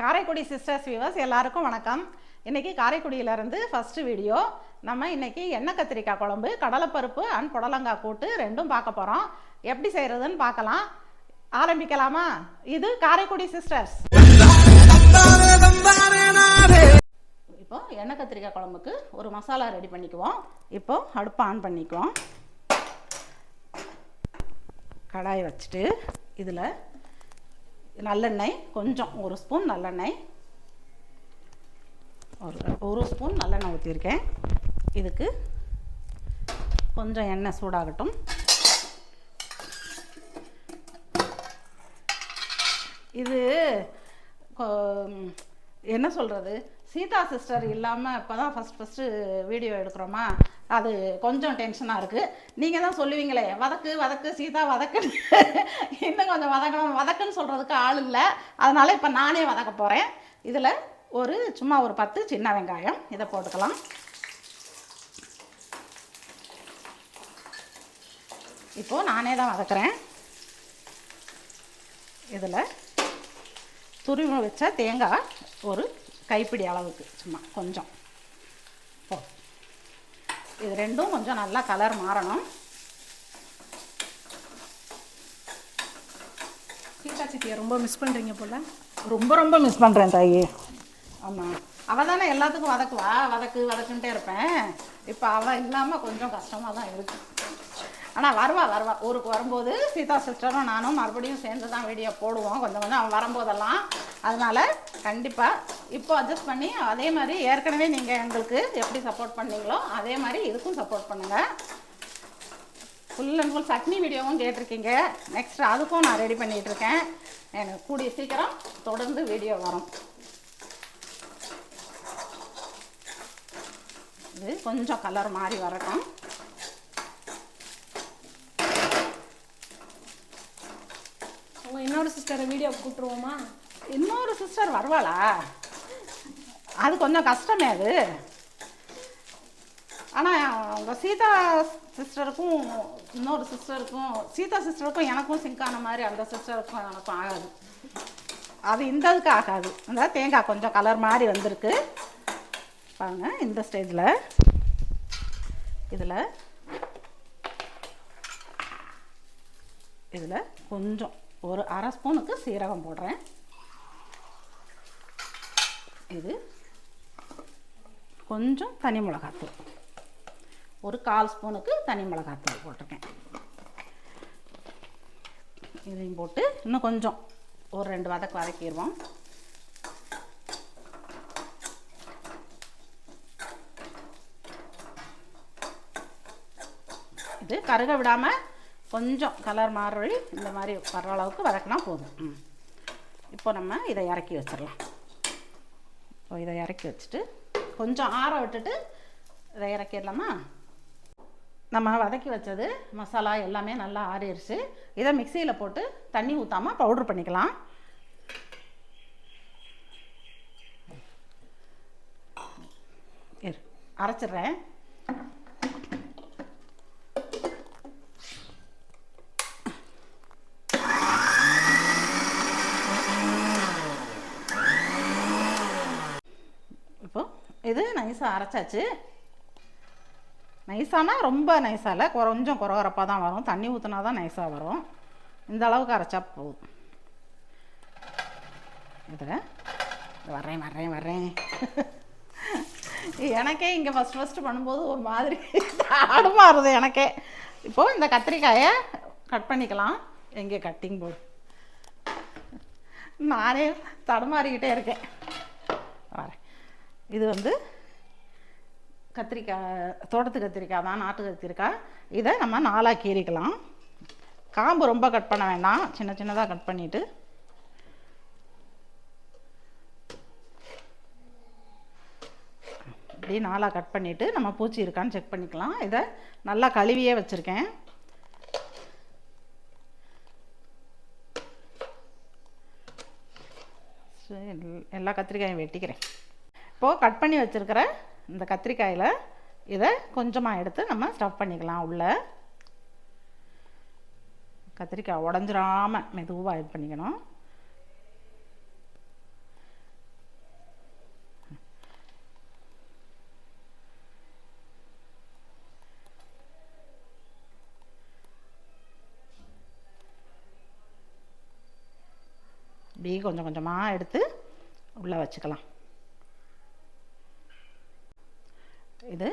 Karaikudi sisters viewers எல்லாருக்கும் வணக்கம். இன்னைக்கு காரைக்குடியிலேருந்து ஃபஸ்ட்டு வீடியோ நம்ம இன்னைக்கு எண்ணெய் கத்திரிக்காய் குழம்பு கடலைப்பருப்பு அண்ட் புடலங்காய் கூட்டு ரெண்டும் பார்க்க போகிறோம் எப்படி செய்கிறதுன்னு பார்க்கலாம். ஆரம்பிக்கலாமா? இது காரைக்குடி சிஸ்டர்ஸ் இப்போ எண்ணெய் கத்திரிக்காய் குழம்புக்கு ஒரு மசாலா ரெடி பண்ணிக்குவோம். இப்போ அடுப்பை ஆன் பண்ணிக்குவோம். கடாய் வச்சுட்டு இதில் நல்லெண்ணெய் கொஞ்சம் ஒரு ஸ்பூன் நல்லெண்ணெய். ஒரு ஒரு ஸ்பூன் நல்லெண்ணெய் ஊற்றிருக்கேன் இதுக்கு கொஞ்சம் எண்ணெய் சூடாகட்டும். இது கொ- என்ன சொல்கிறது சீதா சிஸ்டர் இல்லாமல் இப்போ தான் ஃபஸ்ட் ஃபஸ்ட்டு வீடியோ எடுக்கிறோமா? அது கொஞ்சம் டென்ஷனாக இருக்குது நீங்கள் தான் சொல்லுவீங்களே வதக்கு வதக்கு சீதா வதக்குன்னு. இன்னும் கொஞ்சம் வதக்க வதக்குன்னு சொல்கிறதுக்கு ஆள் இல்லை. அதனால் இப்போ நானே வதக்க போகிறேன் இதில் ஒரு சும்மா ஒரு பத்து சின்ன வெங்காயம். இதை போட்டுக்கலாம். இப்போது நானே தான் வதக்குறேன். இதில் துருவி வச்ச தேங்காய் ஒரு கைப்பிடி அளவுக்கு சும்மா கொஞ்சம். போ. இது ரெண்டும் கொஞ்சம் நல்லா கலர் மாறணும். சீதா சித்தியை ரொம்ப மிஸ் பண்ணுறீங்க போல. ரொம்ப ரொம்ப மிஸ் பண்ணுறேன் தாயி. ஆமாம் அவள் தானே எல்லாத்துக்கும் வதக்குவா? வதக்கு வதக்குன்ட்டே இருப்பேன். இப்போ அவள் இல்லாமல் கொஞ்சம் கஷ்டமாக தான் இருக்கு. ஆனால் வருவா வருவா. ஊருக்கு வரும்போது சீதா சிஸ்டரும் நானும் மறுபடியும் சேர்ந்து தான் வீடியோ போடுவோம். கொஞ்சம் கொஞ்சம் அவன் வரும்போதெல்லாம். அதனால் கண்டிப்பாக இப்போ அட்ஜஸ்ட் பண்ணி அதே மாதிரி ஏற்கனவே நீங்கள் எங்களுக்கு எப்படி சப்போர்ட் பண்ணீங்களோ அதே மாதிரி இதுக்கும் சப்போர்ட் பண்ணுங்கள் ஃபுல் அண்ட் ஃபுல் சட்னி வீடியோவும் கேட்டிருக்கீங்க. நெக்ஸ்ட் அதுக்கும் நான் ரெடி பண்ணிட்டு இருக்கேன். எனக்கு கூடிய சீக்கிரம் தொடர்ந்து வீடியோ வரும். இது கொஞ்சம் கலர் மாறி வரட்டும். அவங்க இன்னொரு சிஸ்டரை வீடியோ கூப்பிட்டுருவோமா? இன்னொரு சிஸ்டர் வருவாளா? அது கொஞ்சம் கஷ்டமே அது. ஆனால் உங்கள் சீதா சிஸ்டருக்கும் இன்னொரு சிஸ்டருக்கும் சீதா சிஸ்டருக்கும் எனக்கும் சிங்க் ஆன மாதிரி அந்த சிஸ்டருக்கும் எனக்கும் ஆகாது. அது இந்த இதுக்கு ஆகாது. அந்த தேங்காய் கொஞ்சம் கலர் மாதிரி வந்திருக்கு. பாருங்க இந்த ஸ்டேஜில் இதில். இதில் கொஞ்சம் ஒரு அரை ஸ்பூனுக்கு சீரகம் போடுறேன். இது. கொஞ்சம் தனி மிளகாத்தூள். ஒரு கால் ஸ்பூனுக்கு தனி மிளகாத்தூள் போட்டிருக்கேன். இதையும் போட்டு இன்னும் கொஞ்சம் ஒரு ரெண்டு வதக்கு வதக்கிடுவோம். இது கருக விடாமல் கொஞ்சம் கலர் மாறி இந்த மாதிரி வர்ற அளவுக்கு வதக்கினா போதும். ம். இப்போ நம்ம இதை இறக்கி வச்சிடலாம். இப்போ இதை இறக்கி வச்சுட்டு கொஞ்சம் ஆற விட்டுட்டு இறக்கிடலாமா? நம்ம வதக்கி வச்சது மசாலா எல்லாமே நல்லா ஆறிடுச்சு இதை மிக்சியில் போட்டு தண்ணி ஊற்றாமல் பவுட்ரு பண்ணிக்கலாம். அரைச்சிட்றேன் அரைச்சிடுறேன் இப்போ இது நைஸாக அரைச்சாச்சு. நைஸானா ரொம்ப நைஸாக இல்லை. கொஞ்சம் குறகுறப்பாக தான் வரும். தண்ணி ஊற்றினா தான் நைஸாக வரும். இந்த அளவுக்கு அரைச்சா போதும். இதில் வர்றேன் வர்றேன் வர்றேன். எனக்கே இங்கே ஃபஸ்ட் ஃபஸ்ட்டு பண்ணும்போது ஒரு மாதிரி தடுமாறுது எனக்கே. இப்போது இந்த கத்திரிக்காயை கட் பண்ணிக்கலாம். எங்கே கட்டிங் போர்டு நானே தடுமாறிக்கிட்டே இருக்கேன். இது வந்து கத்திரிக்காய் தோட்டத்து கத்திரிக்காய் தான் நாட்டு கத்திரிக்காய். இதை நம்ம நாலாக கீறிக்கலாம். காம்பு ரொம்ப கட் பண்ண வேண்டாம். சின்ன சின்னதாக கட் பண்ணிவிட்டு இப்படி நாலாக கட் பண்ணிவிட்டு நம்ம பூச்சி இருக்கான்னு செக் பண்ணிக்கலாம். இதை நல்லா கழுவியே வச்சுருக்கேன். சரி, எல்லா கத்திரிக்காயும் வெட்டிக்கிறேன். இப்போது கட் பண்ணி வச்சுருக்கிற இந்த கத்திரிக்காயில் இதை கொஞ்சமாக எடுத்து நம்ம ஸ்டஃப் பண்ணிக்கலாம் உள்ளே. கத்திரிக்காய் உடஞ்சிராமல் மெதுவாக இது பண்ணிக்கணும். இப்படி கொஞ்சம் கொஞ்சமாக எடுத்து உள்ளே வச்சுக்கலாம். இது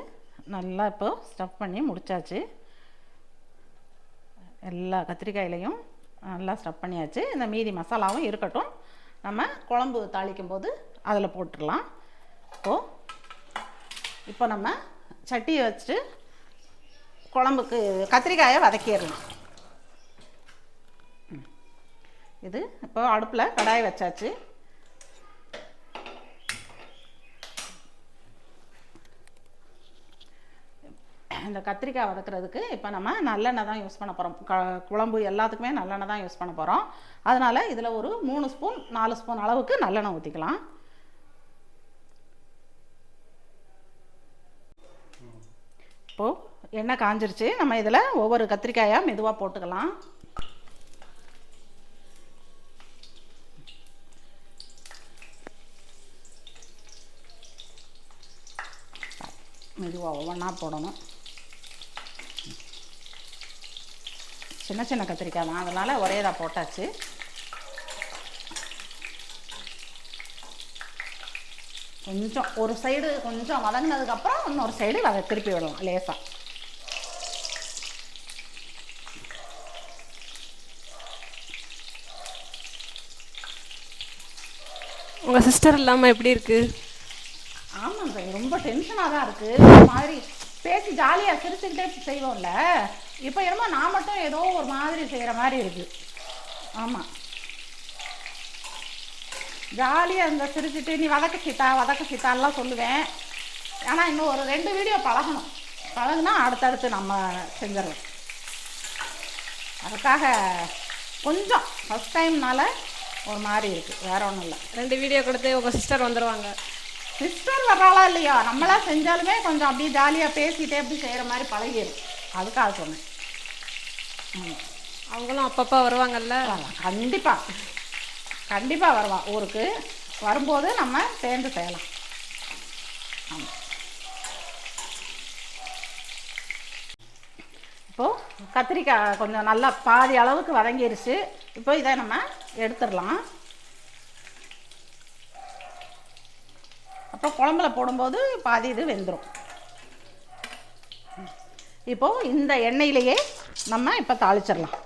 நல்லா இப்போ ஸ்டஃப் பண்ணி முடிச்சாச்சு. எல்லா கத்திரிக்காயிலையும் நல்லா ஸ்டஃப் பண்ணியாச்சு. இந்த மீதி மசாலாவும் இருக்கட்டும். நம்ம குழம்பு தாளிக்கும் போது அதில் போட்டுடலாம். இப்போது இப்போ நம்ம சட்டியை வச்சுட்டு குழம்புக்கு கத்திரிக்காயை வதக்கிடலாம் இது இப்போ அடுப்பில் கடாய் வச்சாச்சு. இந்த கத்திரிக்காய் வதக்குறதுக்கு இப்போ நம்ம நல்லெண்ணெய் தான் யூஸ் பண்ண போகிறோம் க குழம்பு எல்லாத்துக்குமே நல்லெண்ணெய் தான் யூஸ் பண்ண போகிறோம் அதனால் இதில் ஒரு மூணு ஸ்பூன் நாலு ஸ்பூன் அளவுக்கு நல்லெண்ணெய் ஊற்றிக்கலாம் இப்போது எண்ணெய் காஞ்சிருச்சு. நம்ம இதில் ஒவ்வொரு கத்திரிக்காயாக மெதுவாக போட்டுக்கலாம். மெதுவாக ஒவ்வொன்றா போடணும். சின்ன சின்ன கத்திரிக்காய் தான். அதனால் ஒரே இதாக போட்டாச்சு. கொஞ்சம் ஒரு சைடு கொஞ்சம் வதங்கினதுக்கப்புறம் இன்னொரு சைடு அதை திருப்பி விடலாம் லேசாக உங்க சிஸ்டர் இல்லாம எப்படி இருக்கு? ஆமாம் சார் ரொம்ப டென்ஷனாக தான் இருக்குது மாதிரி பேசி ஜாலியாக சிரிச்சுக்கிட்டே செய்வோம்ல. இப்போ என்னமோ நான் மட்டும் ஏதோ ஒரு மாதிரி செய்கிற மாதிரி இருக்குது ஆமாம் ஜாலியாக இந்த சிரிச்சுட்டு நீ வதக்க சீத்தா வதக்க சீத்தாலாம் சொல்லுவேன். ஆனால் இன்னும் ஒரு ரெண்டு வீடியோ பழகணும். பழகுனா அடுத்தடுத்து நம்ம செஞ்சிடலாம். அதுக்காக கொஞ்சம் ஃபஸ்ட் டைம்னால ஒரு மாதிரி இருக்குது வேற ஒன்றும் இல்லை. ரெண்டு வீடியோ கொடுத்து உங்க சிஸ்டர் வந்துருவாங்க. சிஸ்டர் வர்றாளா இல்லையா? நம்மளா செஞ்சாலுமே கொஞ்சம் அப்படியே ஜாலியாக பேசிட்டே அப்படி செய்கிற மாதிரி பழகிடும் அதுக்காக சொன்னேன். அவங்களும் அப்பப்போ வருவாங்கல்ல? வரலாம். கண்டிப்பாக கண்டிப்பாக வருவா. ஊருக்கு வரும்போது நம்ம சேர்ந்து செய்யலாம். ஆமாம் இப்போது கத்திரிக்காய் கொஞ்சம் நல்லா பாதி அளவுக்கு வதங்கிருச்சு. இப்போ இதை நம்ம எடுத்துடலாம். அப்புறம் குழம்புல போடும்போது பாதி இது வெந்துடும் இப்போது இந்த எண்ணெயிலேயே நம்ம இப்போ தாளிச்சிடலாம்.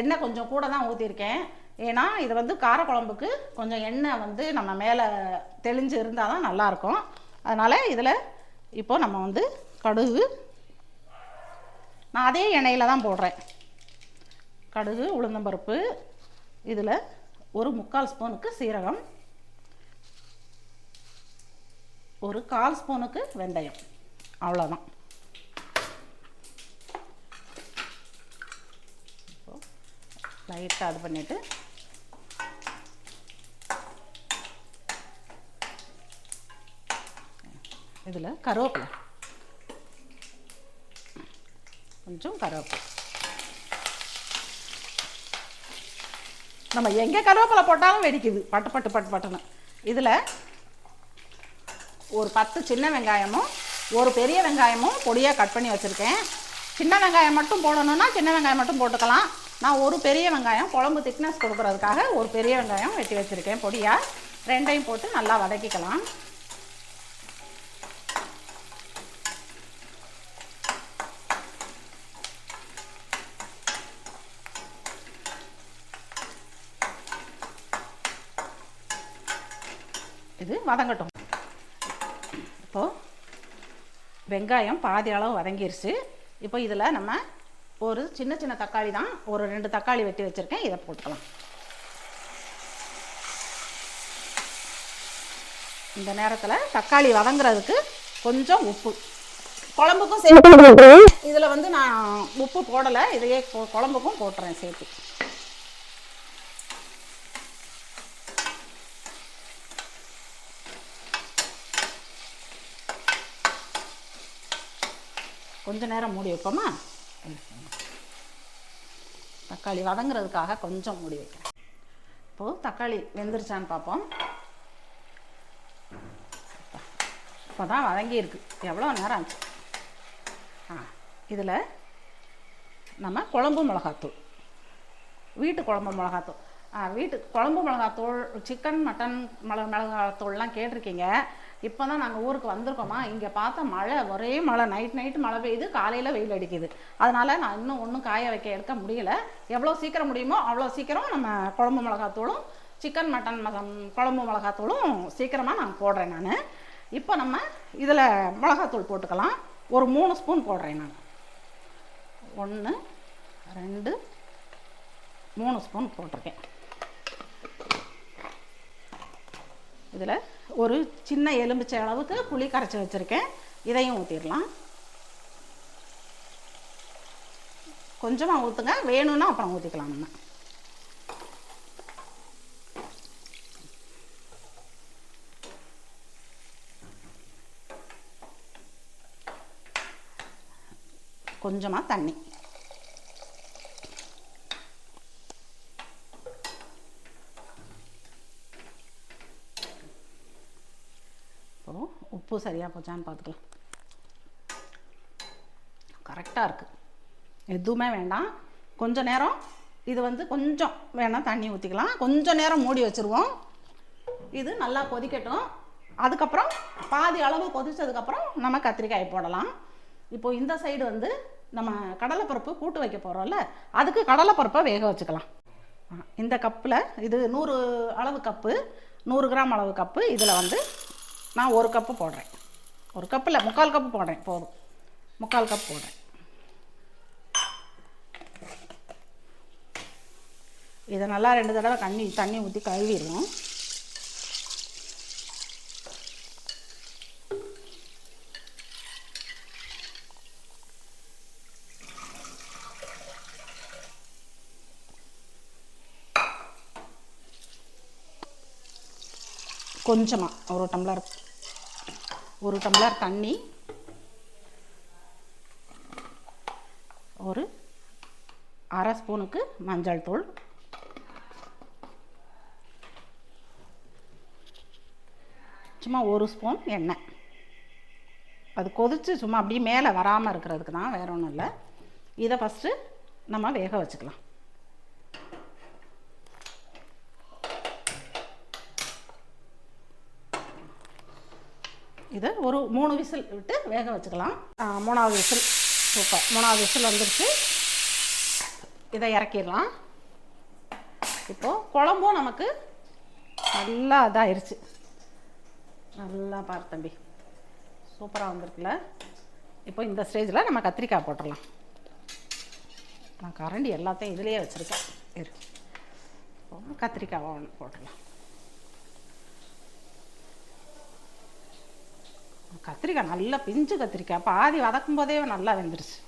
எண்ணெய் கொஞ்சம் கூட தான் ஊற்றிருக்கேன் ஏன்னா இது வந்து காரக்குழம்புக்கு கொஞ்சம் எண்ணெய் வந்து நம்ம மேலே தெளிஞ்சு இருந்தால் தான் நல்லாயிருக்கும். அதனால் இதில் இப்போ நம்ம வந்து கடுகு நான் அதே எண்ணெயில் தான் போடுறேன். கடுகு உளுந்தம்பருப்பு இதில் ஒரு முக்கால் ஸ்பூனுக்கு சீரகம் ஒரு கால் ஸ்பூனுக்கு வெந்தயம். அவ்வளோதான் லைட்டாக இது பண்ணிவிட்டு இதில் கருவேப்பிலை. கொஞ்சம் கருவேப்பிலை. நம்ம எங்கே கருவேப்பிலை போட்டாலும் வெடிக்குது. பட்டு பட்டு பட்டு பட்டுன்னு. இதில் ஒரு பத்து சின்ன வெங்காயமும் ஒரு பெரிய வெங்காயமும் பொடியாக கட் பண்ணி வச்சுருக்கேன். சின்ன வெங்காயம் மட்டும் போடணுன்னா சின்ன வெங்காயம் மட்டும் போட்டுக்கலாம். நான் ஒரு பெரிய வெங்காயம் குழம்பு திக்னஸ் கொடுக்குறதுக்காக ஒரு பெரிய வெங்காயம் வெட்டி வச்சுருக்கேன் பொடியாக ரெண்டையும் போட்டு நல்லா வதக்கிக்கலாம். இது வதங்கட்டும் இப்போது வெங்காயம் பாதி அளவு வதங்கிருச்சு. இப்போ இதில் நம்ம ஒரு சின்ன சின்ன தக்காளி தான் ஒரு ரெண்டு தக்காளி வெட்டி வச்சுருக்கேன். இதை போட்டுக்கலாம். இந்த நேரத்தில் தக்காளி வதங்குறதுக்கு கொஞ்சம் உப்பு. குழம்புக்கும் சேர்த்து இதில் வந்து நான் உப்பு போடலை. இதையே குழம்புக்கும் போட்டுறேன் சேர்த்து. கொஞ்ச நேரம் மூடி வைப்போமா? தக்காளி வதங்குறதுக்காக கொஞ்சம் மூடி வைக்கிறேன். இப்போது தக்காளி வெந்துருச்சான்னு பார்ப்போம். இப்போ தான் வதங்கி இருக்கு. எவ்வளோ நேரம் ஆச்சு? ஆ இதில் நம்ம குழம்பு மிளகாத்தூள். வீட்டு குழம்பு மிளகாத்தூள். வீட்டு குழம்பு மிளகாத்தூள் சிக்கன் மட்டன் மிளகா மிளகாத்தூள்லாம் கேட்டிருக்கீங்க. இப்போ தான் நாங்கள் ஊருக்கு வந்திருக்கோமா? இங்கே பார்த்தா மழை ஒரே மழை. நைட் நைட்டு மழை பெய்யுது. காலையில் வெயில் அடிக்குது. அதனால் நான் இன்னும் ஒன்றும் காய வைக்க எடுக்க முடியல. எவ்வளோ சீக்கிரம் முடியுமோ அவ்வளோ சீக்கிரம் நம்ம குழம்பு மிளகாத்தூளும் சிக்கன் மட்டன் மசம் குழம்பு மிளகாத்தூளும் சீக்கிரமாக நான் போடுறேன் நான். இப்போ நம்ம இதில் மிளகாத்தூள் போட்டுக்கலாம். ஒரு மூணு ஸ்பூன் போடுறேன் நான். ஒன்று ரெண்டு மூணு ஸ்பூன் போட்டிருக்கேன். இதில் ஒரு சின்ன எலும்பிச்சை அளவுக்கு புளி கரைச்சி வச்சுருக்கேன். இதையும் ஊற்றிடலாம் கொஞ்சமாக ஊற்றுங்க வேணும்னா அப்புறம் ஊற்றிக்கலாம் நம்ம. கொஞ்சமாக தண்ணி இப்போ உப்பு சரியாக போச்சான்னு பார்த்துக்கலாம். கரெக்டாக இருக்குது எதுவுமே வேண்டாம். கொஞ்ச நேரம் இது வந்து கொஞ்சம் வேணால் தண்ணி ஊற்றிக்கலாம் கொஞ்சம் நேரம் மூடி வச்சுருவோம். இது நல்லா கொதிக்கட்டும். அதுக்கப்புறம் பாதி அளவு கொதித்ததுக்கப்புறம் நம்ம கத்திரிக்காய் போடலாம். இப்போ இந்த சைடு வந்து நம்ம கடலைப்பருப்பு கூட்டு வைக்க போகிறோம்ல அதுக்கு கடலைப்பருப்பை வேக வச்சுக்கலாம். இந்த கப்பில் இது நூறு அளவு கப்பு நூறு கிராம் அளவு கப்பு இதில் வந்து நான் ஒரு கப்பு போடுறேன். ஒரு கப்பில் முக்கால் கப்பு போடுறேன். போதும். முக்கால் கப் போடுறேன். இதை நல்லா ரெண்டு தடவை தண்ணி தண்ணி ஊற்றி கழுவிடுவோம் கொஞ்சமாக ஒரு டம்ளர் ஒரு டம்ளர் தண்ணி ஒரு அரை ஸ்பூனுக்கு மஞ்சள் தூள் சும்மா ஒரு ஸ்பூன் எண்ணெய். அது கொதித்து சும்மா அப்படியே மேலே வராமல் இருக்கிறதுக்கு தான் வேற ஒன்றும் இல்லை. இதை ஃபஸ்ட்டு நம்ம வேக வச்சுக்கலாம். இதை ஒரு மூணு விசில் விட்டு வேக வச்சுக்கலாம். மூணாவது விசில். சூப்பர். மூணாவது விசில் வந்துருச்சு. இதை இறக்கிடலாம். இப்போது குழம்பும் நமக்கு நல்லா இதாகிருச்சு நல்லா பாரு தம்பி. சூப்பராக வந்திருக்குல்ல. இப்போ இந்த ஸ்டேஜில் நம்ம கத்திரிக்காய் போட்டுடலாம். நான் கரண்டி எல்லாத்தையும் இதுலேயே வச்சுருக்கேன். இரு. இப்போ கத்திரிக்காவை ஒன்று போட்டுடலாம். கத்திரிக்காய் நல்லா பிஞ்சு கத்திரிக்காய். பாதி வதக்கும் போதே நல்லா வெந்துருச்சு.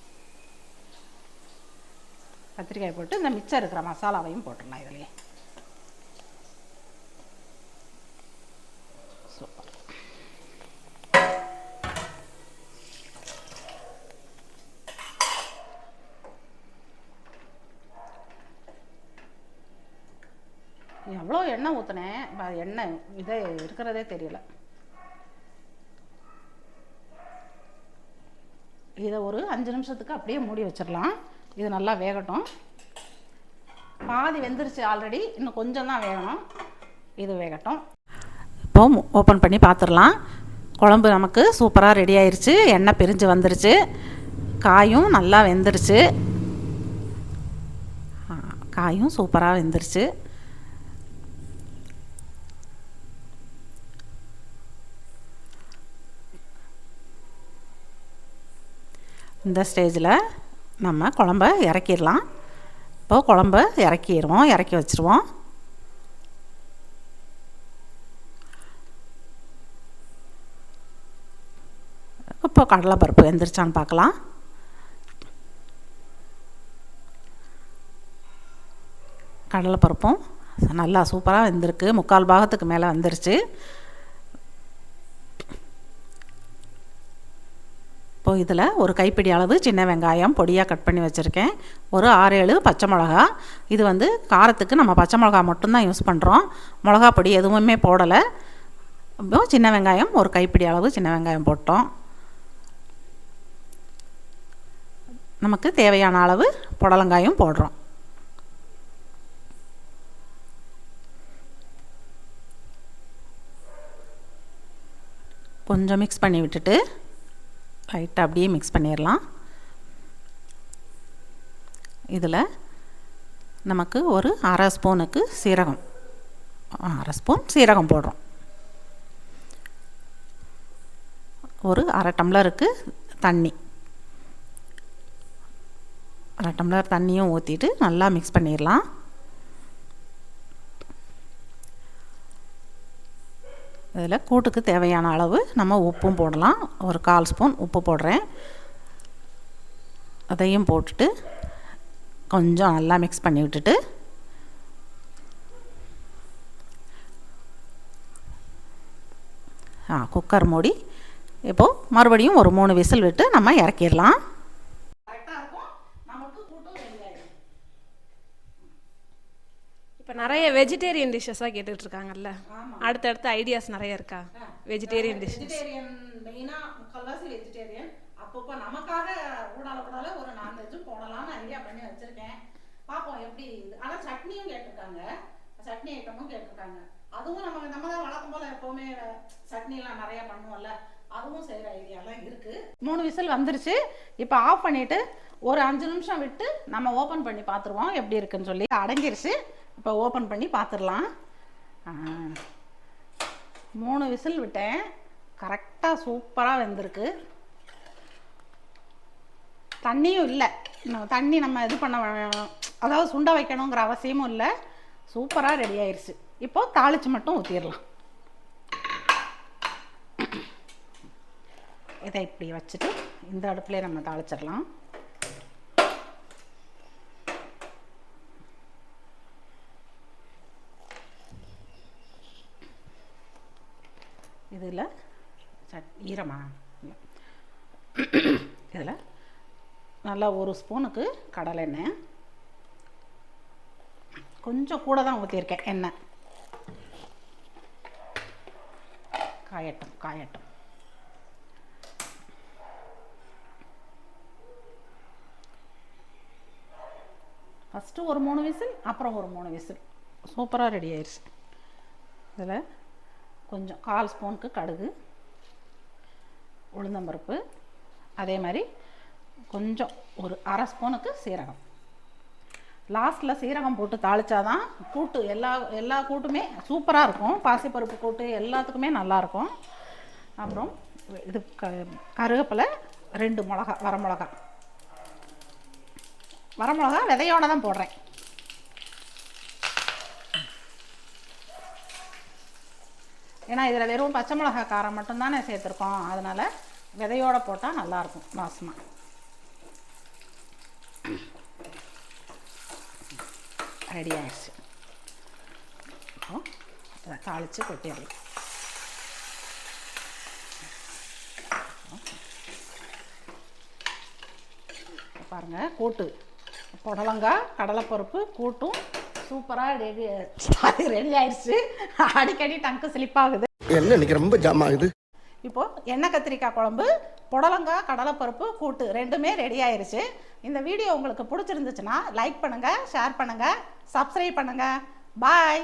கத்திரிக்காய் போட்டு இந்த மிச்சம் இருக்கிற மசாலாவையும் போட்டுடலாம் இதுலேயே. சூப்பர் எவ்வளோ எண்ணெய் ஊற்றினேன் எண்ணெய் இதே இருக்கிறதே தெரியல. இதை ஒரு அஞ்சு நிமிஷத்துக்கு அப்படியே மூடி வச்சிடலாம். இது நல்லா வேகட்டும். பாதி வெந்துருச்சு ஆல்ரெடி இன்னும் கொஞ்சம் தான் வேகணும். இது வேகட்டும். இப்போ ஓப்பன் பண்ணி பார்த்துடலாம் குழம்பு நமக்கு சூப்பராக ரெடி ஆயிடுச்சு எண்ணெய் பிரிஞ்சு வந்துருச்சு. காயும் நல்லா வெந்துருச்சு. காயும் சூப்பராக வெந்துருச்சு. இந்த ஸ்டேஜில் நம்ம குழம்ப இறக்கிடலாம். இப்போது குழம்ப இறக்கிடுவோம் இறக்கி வச்சுருவோம். இப்போ கடலைப்பருப்பு எந்திரிச்சான்னு பார்க்கலாம். கடலைப்பருப்பும் நல்லா சூப்பராக வெந்திருக்கு. முக்கால் பாகத்துக்கு மேலே வந்துருச்சு. இப்போது இதில் ஒரு கைப்பிடி அளவு சின்ன வெங்காயம் பொடியாக கட் பண்ணி வச்சுருக்கேன். ஒரு ஆறு ஏழு பச்சை மிளகா. இது வந்து காரத்துக்கு நம்ம பச்சை மிளகா மட்டும்தான் யூஸ் பண்ணுறோம் மிளகா பொடி எதுவுமே போடலை. இப்போ சின்ன வெங்காயம் ஒரு கைப்பிடி அளவு சின்ன வெங்காயம் போட்டோம். நமக்கு தேவையான அளவு புடலங்காயும் போடுறோம். கொஞ்சம் மிக்ஸ் பண்ணி விட்டுட்டு லைட்டாக அப்படியே மிக்ஸ் பண்ணிடலாம் இதில் நமக்கு ஒரு அரை ஸ்பூனுக்கு சீரகம். அரை ஸ்பூன் சீரகம் போடுறோம். ஒரு அரை டம்ளருக்கு தண்ணி. அரை டம்ளர் தண்ணியும் ஊற்றிட்டு நல்லா மிக்ஸ் பண்ணிடலாம் இதில் கூட்டுக்கு தேவையான அளவு நம்ம உப்பும் போடலாம். ஒரு கால் ஸ்பூன் உப்பு போடுறேன். அதையும் போட்டுட்டு கொஞ்சம் நல்லா மிக்ஸ் பண்ணி விட்டுட்டு ஆ குக்கர் மூடி. இப்போது மறுபடியும் ஒரு மூணு விசில் விட்டு நம்ம இறக்கிடலாம் கரெக்டாக இருக்கும் நமக்கு கூட்டும் ரெடி ஆகிடும் இப்போ நிறைய வெஜிடேரியன் டிஷ்ஷஸாக கேட்டுட்டு இருக்காங்கல்ல அடுத்தடுத்த ஐடியாஸ் நிறைய இருக்கா? வெஜிடேரியன் டிஷ் வெஜிடேரியன் மெயினாக முக்கால்வாசி வெஜிடேரியன் அப்பப்போ நமக்காக ஊடால ஊடால ஒரு நான்வெஜ்ஜும் போடலாம்னு ஐடியா பண்ணி வச்சுருக்கேன். பார்ப்போம் எப்படி ஆனால் சட்னியும் கேட்டிருக்காங்க. சட்னி ஐட்டமும் கேட்டிருக்காங்க. அதுவும் நம்ம நம்ம தான் வழக்கம் போல் எப்போவுமே சட்னிலாம் நிறையா பண்ணுவோம்ல. அதுவும் செய்கிற ஐடியாலாம் இருக்குது மூணு விசில் வந்துருச்சு. இப்போ ஆஃப் பண்ணிவிட்டு ஒரு அஞ்சு நிமிஷம் விட்டு நம்ம ஓப்பன் பண்ணி பார்த்துருவோம் எப்படி இருக்குன்னு சொல்லி. அடங்கிருச்சு. இப்போ ஓப்பன் பண்ணி பார்த்துடலாம் மூணு விசில் விட்டேன். கரெக்டாக சூப்பராக வெந்திருக்கு. தண்ணியும் இல்லை. நம்ம தண்ணி நம்ம இது பண்ண அதாவது சுண்ட வைக்கணுங்கிற அவசியமும் இல்லை. சூப்பராக ரெடி ஆயிடுச்சு இப்போது தாளிச்சு மட்டும் ஊற்றிடலாம் இதை இப்படி வச்சுட்டு இந்த அடுப்புலேயே நம்ம தாளிச்சிடலாம் இதில் சட் ஈரமா? இதில் நல்லா ஒரு ஸ்பூனுக்கு கடலை எண்ணெய். கொஞ்சம் கூட தான் ஊற்றிருக்கேன் எண்ணெய். காயட்டும் காயட்டும். ஃபஸ்ட்டு ஒரு மூணு விசில் அப்புறம் ஒரு மூணு விசில். சூப்பராக ரெடி ஆயிடுச்சு இதில் கொஞ்சம் கால் ஸ்பூனுக்கு கடுகு உளுந்தம்பருப்பு அதே மாதிரி கொஞ்சம் ஒரு அரை ஸ்பூனுக்கு சீரகம். லாஸ்ட்டில் சீரகம் போட்டு தாளித்தாதான் கூட்டு எல்லா எல்லா கூட்டுமே சூப்பராக இருக்கும். பாசிப்பருப்பு கூட்டு எல்லாத்துக்குமே நல்லாயிருக்கும். அப்புறம் இது க கருவேப்பிலை ரெண்டு மிளகா வரமிளகா. வரமிளகா விதையோடு தான் போடுறேன். ஏன்னா இதில் வெறும் பச்சை மிளகா காரம் மட்டும்தானே சேர்த்துருக்கோம். அதனால் விதையோட போட்டால் நல்லாயிருக்கும் வாசமாக ரெடி ஆயிடுச்சு. இதை தாளித்து கொட்டிடலாம் பாருங்கள் கூட்டு. புடலங்காய் கடலைப்பருப்பு கூட்டும் சூப்பராக ரெடி சாரி ரெடி ஆயிடுச்சு. அடிக்கடி டங்கு ஸ்லிப்பாகுது என்ன இன்னைக்கு ரொம்ப ஜாம் ஆகுது? இப்போ எண்ணெய் கத்திரிக்காய் குழம்பு புடலங்காய் கடலைப்பருப்பு கூட்டு ரெண்டுமே ரெடி ஆயிருச்சு. இந்த வீடியோ உங்களுக்கு பிடிச்சிருந்துச்சுன்னா லைக் பண்ணுங்கள் ஷேர் பண்ணுங்கள் சப்ஸ்கிரைப் பண்ணுங்கள் பாய்